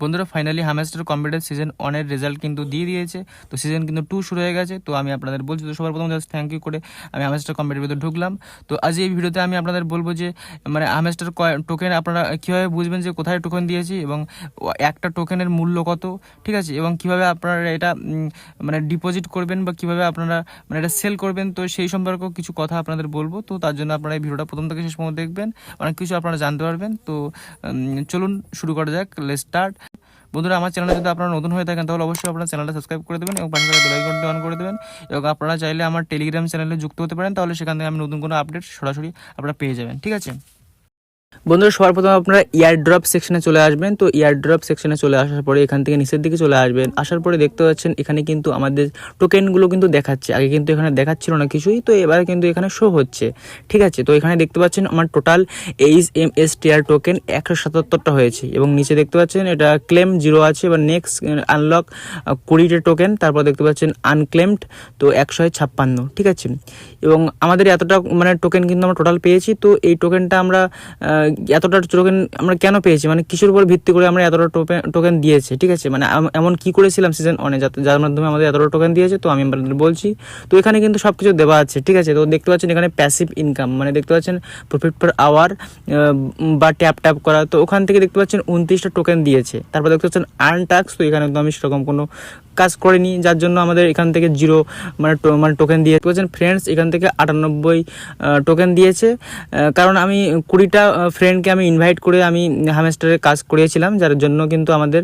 বন্ধুরা finally Hamster computer season ওয়ানের result কিন্তু দিয়ে দিয়েছে। তো সিজন কিন্তু টু শুরু হয়ে গেছে। তো আমি আপনাদের বলছি, তো সবার প্রথম জাস্ট থ্যাংক ইউ করে আমি হামেস্টার ভিতরে ঢুকলাম। তো আজ এই ভিডিওতে আমি আপনাদের বলব যে মানে হামেস্টার টোকেন আপনারা কীভাবে বুঝবেন যে কোথায় টোকেন দিয়েছি এবং একটা টোকেনের মূল্য কত, ঠিক আছে? এবং কীভাবে আপনারা এটা মানে ডিপোজিট করবেন বা কীভাবে আপনারা মানে এটা সেল করবেন, তো সেই সম্পর্কেও কিছু কথা আপনাদের বলব। তো তার জন্য আপনারা এই ভিডিওটা প্রথম থেকে শেষ পর্যন্ত দেখবেন। অনেক কিছু আপনারা জানতে পারবেন। তো চলুন শুরু করা যাক। লেট স্টার্ট বন্ধুরা, আমার চ্যানেলে যদি আপনারা নতুন হয়ে থাকেন, তাহলে অবশ্যই আপনারা চ্যানেলটা সাবস্ক্রাইব করে দেবেন এবং পাশে বেল আইকনটি অন করে দেবেন। এবং আপনারা চাইলে আমার টেলিগ্রাম চ্যানেলে যুক্ত হতে পারেন, তাহলে সেখান থেকে আমি নতুন কোনো আপডেট সরাসরি আপনারা পেয়ে যাবেন, ঠিক আছে? বন্ধুরা, সবার প্রথমে আপনারা ইয়ার ড্রপ সেকশনে চলে আসবেন। তো ইয়ার ড্রপ সেকশনে চলে আসার পরে এখান থেকে নিচের দিকে চলে আসবেন। আসার পরে দেখতে পাচ্ছেন, এখানে কিন্তু আমাদের টোকেনগুলো কিন্তু দেখাচ্ছে। আগে কিন্তু এখানে দেখাচ্ছিল না কিছুই, তো এবার কিন্তু এখানে শো হচ্ছে। ঠিক আছে? তো এখানে দেখতে পাচ্ছেন, আমার total H M S TR token একশো সাতাত্তরটা হয়েছে। এবং নিচে দেখতে পাচ্ছেন, এটা ক্লেম জিরো আছে। এবার নেক্সট আনলক কুড়িটা টোকেন তারপর দেখতে পাচ্ছেন আনক্লেমড তো একশো ছাপ্পান্ন। ঠিক আছে? এবং আমাদের এতটা মানে টোকেন কিন্তু আমরা টোটাল পেয়েছি। তো এই টোকেনটা আমরা এতটা টোকেন আমরা কেন পেয়েছি? মানে কিসের উপর ভিত্তি করে আমরা এতটা টোকেন দিয়েছে? ঠিক আছে? মানে এমন কি করেছিলাম সিজন অনে যার মাধ্যমে আমাদের এতটা টোকেন দিয়েছে, তো আমি আপনাদের বলছি। তো এখানে কিন্তু সব কিছু দেওয়া আছে, ঠিক আছে? তো দেখতে পাচ্ছেন এখানে প্যাসিভ ইনকাম মানে দেখতে পাচ্ছেন প্রফিট পার আওয়ার বা ট্যাপ ট্যাপ করা। তো ওখান থেকে দেখতে পাচ্ছেন উনত্রিশটা টোকেন দিয়েছে। তারপর দেখতে পাচ্ছেন আর্ন টাক্স তো এখানে তো আমি সেরকম কোনো কাজ করিনি, যার জন্য আমাদের এখান থেকে জিরো মানে মানে টোকেন দিয়ে বলছেন? ফ্রেন্ডস এখান থেকে আটানব্বই টোকেন দিয়েছে। কারণ আমি কুড়িটা ফ্রেন্ডকে আমি ইনভাইট করে আমি হামেস্টারে কাজ করিয়েছিলাম, যার জন্য কিন্তু আমাদের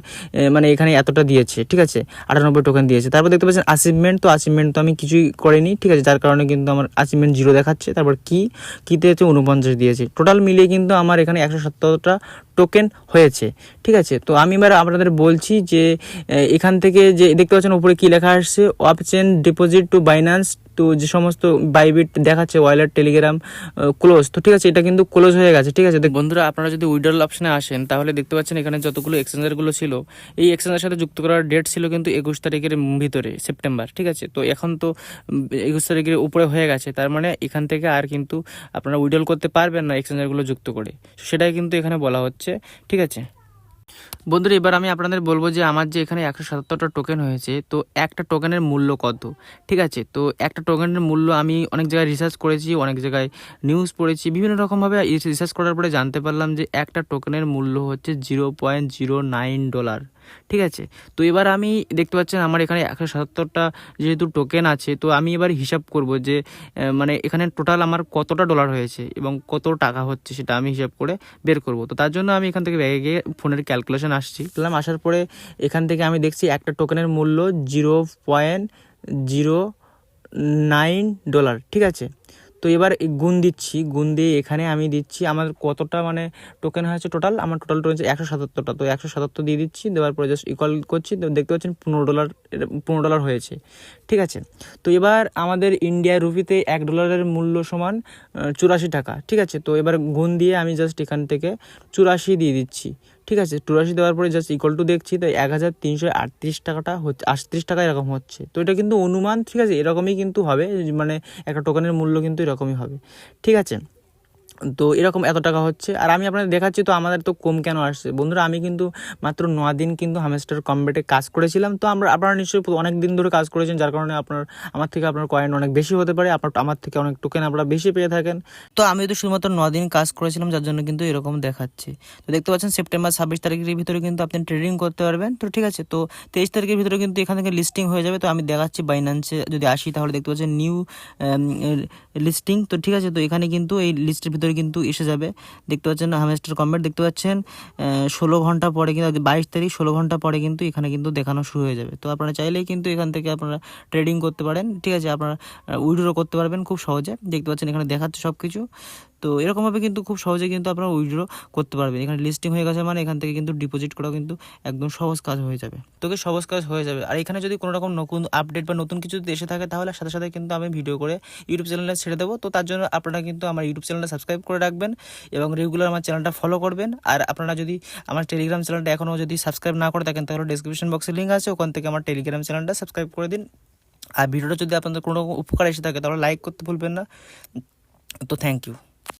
মানে এখানে এতটা দিয়েছে, ঠিক আছে? আটানব্বই টোকেন দিয়েছে। তারপর দেখতে পাচ্ছেন অ্যাচিভমেন্ট তো অ্যাচিভমেন্ট তো আমি কিছুই করিনি, ঠিক আছে? যার কারণে কিন্তু আমার অ্যাচিভমেন্ট জিরো দেখাচ্ছে। তারপর কি? কিতে হচ্ছে উনপঞ্চাশ দিয়েছে। টোটাল মিলিয়ে কিন্তু আমার এখানে একশো সত্তরটা টোকেন হয়েছে। ঠিক আছে? তো আমি এবার আপনাদের বলছি যে এখান থেকে যে, দেখতে পাচ্ছেন উপরে কী লেখা আসছে? অপচেন ডিপোজিট টু বাইন্যান্স তো যে সমস্ত বাইবিট দেখাচ্ছে ওয়ালেট টেলিগ্রাম ক্লোজ তো ঠিক আছে, এটা কিন্তু ক্লোজ হয়ে গেছে, ঠিক আছে বন্ধুরা, আপনারা যদি উইড্রল অপশনে আসেন, তাহলে দেখতে পাচ্ছেন এখানে যতগুলো এক্সচেঞ্জারগুলো ছিল, এই এক্সচেঞ্জের সাথে যুক্ত করার ডেট ছিল কিন্তু একুশ তারিখের ভিতরে সেপ্টেম্বর ঠিক আছে? তো এখন তো একুশ তারিখের উপরে হয়ে গেছে, তার মানে এখান থেকে আর কিন্তু আপনারা উইড্রল করতে পারবেন না এক্সচেঞ্জারগুলো যুক্ত করে। সেটাই কিন্তু এখানে বলা হচ্ছে, ঠিক আছে? বন্ধুরা, এবার আমি আপনাদের বলব যে আমার যে এখানে একশো সাতাত্তরটা টোকেন হয়েছে, তো একটা টোকেনের মূল্য কত? ঠিক আছে? তো একটা টোকেনের মূল্য আমি অনেক জায়গায় রিসার্চ করেছি, অনেক জায়গায় নিউজ পড়েছি, বিভিন্ন রকমভাবে রিসার্চ করার পরে জানতে পারলাম যে একটা টোকেনের মূল্য হচ্ছে zero point zero nine dollar ঠিক আছে? তো এবার আমি, দেখতে পাচ্ছেন আমার এখানে একশো সাতাত্তরটা যেহেতু টোকেন আছে, তো আমি এবার হিসাব করব যে মানে এখানে টোটাল আমার কতটা ডলার হয়েছে এবং কত টাকা হচ্ছে সেটা আমি হিসাব করে বের করব। তো তার জন্য আমি এখান থেকে ব্যাগে গিয়ে ফোনের ক্যালকুলেশন আসছি। পেলাম, আসার পরে এখান থেকে আমি দেখছি একটা টোকেনের মূল্য zero point zero nine dollar ঠিক আছে? তো এবার গুণ দিচ্ছি, গুণ দিয়ে এখানে আমি দিচ্ছি আমার কতটা মানে টোকেন হয়েছে টোটাল আমার টোটাল রয়েছে একশো সাতাত্তরটা। তো একশো সাতাত্তর দিয়ে দিচ্ছি, দেওয়ার পরে জাস্ট ইকল করছি, তো দেখতে পাচ্ছেন পনেরো ডলার পনেরো ডলার হয়েছে, ঠিক আছে? তো এবার আমাদের ইন্ডিয়া রুপিতে এক ডলারের মূল্য সমান চুরাশি টাকা, ঠিক আছে? তো এবার গুণ দিয়ে আমি জাস্ট এখান থেকে চুরাশি দিয়ে দিচ্ছি ঠিক আছে, চুরাশি দেওয়ার পরে জাস্ট ইকুয়াল টু দেখছি, তো এক হাজার তিনশো আটত্রিশ টাকাটা হচ্ছে, আটত্রিশ টাকা এরকম হচ্ছে। তো এটা কিন্তু অনুমান, ঠিক আছে, এরকমই কিন্তু হবে মানে একটা টোকেনের মূল্য কিন্তু এরকমই হবে। ঠিক আছে তো এরকম এত টাকা হচ্ছে। আর আমি আপনাদের দেখাচ্ছি, তো আমাদের তো কম কেন আসছে? বন্ধুরা, আমি কিন্তু মাত্র ন দিন কিন্তু হামেস্টার কম্বেটে কাজ করেছিলাম। তো আমরা, আপনারা নিশ্চয়ই অনেক দিন ধরে কাজ করেছেন, যার কারণে আপনার, আমার থেকে আপনার কয়েন অনেক বেশি হতে পারে, আপনার, আমার থেকে অনেক টোকেন আপনারা বেশি পেয়ে থাকেন। তো আমি তো শুধুমাত্র ন দিন কাজ করেছিলাম, যার জন্য কিন্তু এরকম দেখাচ্ছে। তো দেখতে পাচ্ছেন সেপ্টেম্বর ছাব্বিশ তারিখের ভিতরে কিন্তু আপনি ট্রেডিং করতে পারবেন। তো ঠিক আছে, তো তেইশ তারিখের ভিতরে কিন্তু এখান থেকে লিস্টিং হয়ে যাবে। তো আমি দেখাচ্ছি বাইন্যান্সে যদি আসি, তাহলে দেখতে পাচ্ছেন নিউ লিস্টিং তো ঠিক আছে, তো এখানে কিন্তু এই লিস্টের ভিতরে কিন্তু এসে যাবে। দেখতে পাচ্ছেন হামেস্টার কম্বেট দেখতে পাচ্ছেন। ষোলো ঘণ্টা পরে কিন্তু বাইশ তারিখ, ষোলো ঘণ্টা পরে কিন্তু এখানে কিন্তু দেখানো শুরু হয়ে যাবে। তো আপনারা চাইলেই কিন্তু এখান থেকে আপনারা ট্রেডিং করতে পারেন। ঠিক আছে, আপনারা উইড্রো করতে পারবেন খুব সহজে। দেখতে পাচ্ছেন এখানে দেখাচ্ছে সব কিছু তো এরকমভাবে কিন্তু খুব সহজে কিন্তু আপনারা উইড্রো করতে পারবেন। এখানে লিস্টিং হয়ে গেছে মানে এখান থেকে কিন্তু ডিপোজিট করাও কিন্তু একদম সহজ কাজ হয়ে যাবে। তোকে সহজ কাজ হয়ে যাবে। আর এখানে যদি কোনো রকম নতুন আপডেট বা নতুন কিছু এসে থাকে তাহলে সাথে সাথে কিন্তু আমি ভিডিও করে ইউটিউব চ্যানেলে ছেড়ে দেবো। তো তার জন্য আপনারা কিন্তু আমার ইউটিউব চ্যানেলটা সাবস্ক্রাইব করে রাখবেন এবং রেগুলার আমার চ্যানেলটা ফলো করবেন। আর আপনারা যদি আমার টেলিগ্রাম চ্যানেলটা এখনও যদি সাবস্ক্রাইব না করে থাকেন তাহলে ডিসক্রিপশন বক্সে লিঙ্ক আছে, ওখান থেকে আমার টেলিগ্রাম চ্যানেলটা সাবস্ক্রাইব করে দিন। আর ভিডিওটা যদি আপনাদের কোনো রকম উপকার এসে থাকে তাহলে লাইক করতে ভুলবেন না। তো থ্যাংক ইউ